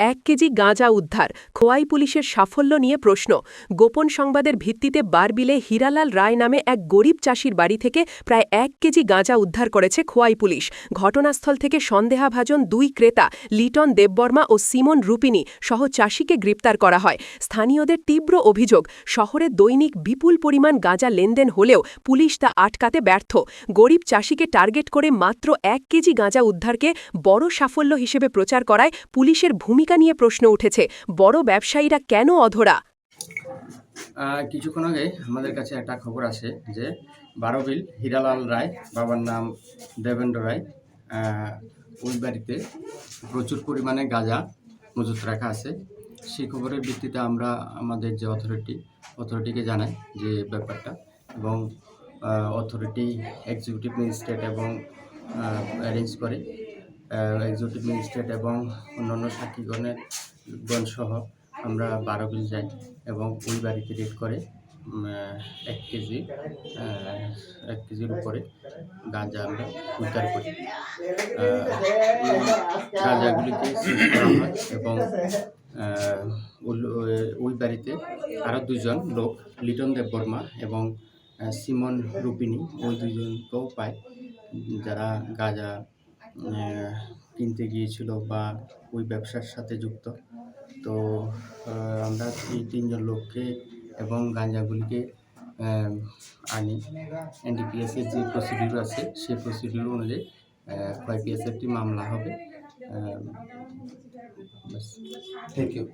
এক কেজি গাঁজা উদ্ধার, খোয়াই পুলিশের সাফল্য নিয়ে প্রশ্ন। গোপন সংবাদের ভিত্তিতে বারবিলে হীরালাল রায় নামে এক গরিব চাষির বাড়ি থেকে প্রায় এক কেজি গাঁজা উদ্ধার করেছে খোয়াই পুলিশ। ঘটনাস্থল থেকে সন্দেহাভাজন দুই ক্রেতা, লিটন দেববর্মা ও সিমন রূপিনী সহ চাষিকে গ্রেপ্তার করা হয়। স্থানীয়দের তীব্র অভিযোগ, শহরে দৈনিক বিপুল পরিমাণ গাঁজা লেনদেন হলেও পুলিশ তা আটকাতে ব্যর্থ। গরিব চাষিকে টার্গেট করে মাত্র এক কেজি গাঁজা উদ্ধারকে বড় সাফল্য হিসেবে প্রচার করায় পুলিশের ভূমিকা নিয়ে প্রশ্ন উঠেছে, বড় ব্যবসায়ীরা কেন অধরা? কিছুক্ষণ আগে আমাদের কাছে একটা খবর আছে যে বারোবিল হীরালাল রায়, বাবার নাম দেবেন্দ্র রায় ওই বাড়িতে প্রচুর পরিমাণে গাঁজা মজুত রাখা আছে। সেই খবরের ভিত্তিতে আমরা আমাদের যে অথরিটি অথরিটিকে জানাই যে ব্যাপারটা এবং অথরিটি এক্সিকিউটিভ ম্যাজিস্ট্রেট এবং অ্যারেঞ্জ করে এক্সিকিউটিভ ম্যাজিস্ট্রেট এবং অন্যান্য সাক্ষীগণের গণ সহ আমরা বারো বিল যাই এবং ওই বাড়িতে রেড করে এক কেজি এক কেজির উপরে গাঁজা আমরা উদ্ধার করি। গাঁজাগুলিকে এবং ওই- বাড়িতে আরও দুজন লোক, লিটন দেব বর্মা এবং সিমন রূপিনী ওই দুজনকেও পায়। যারা গাঁজা কিনতে গিয়েছিল বা ওই ব্যবসার সাথে যুক্ত। তো আমরা এই তিনজন লোককে এবং গাঞ্জাগুলিকে আনি। এনডিপিএসের যে প্রসিডিউর আছে সেই প্রসিডিউর অনুযায়ী কয়েকটি মামলা হবে। Thank you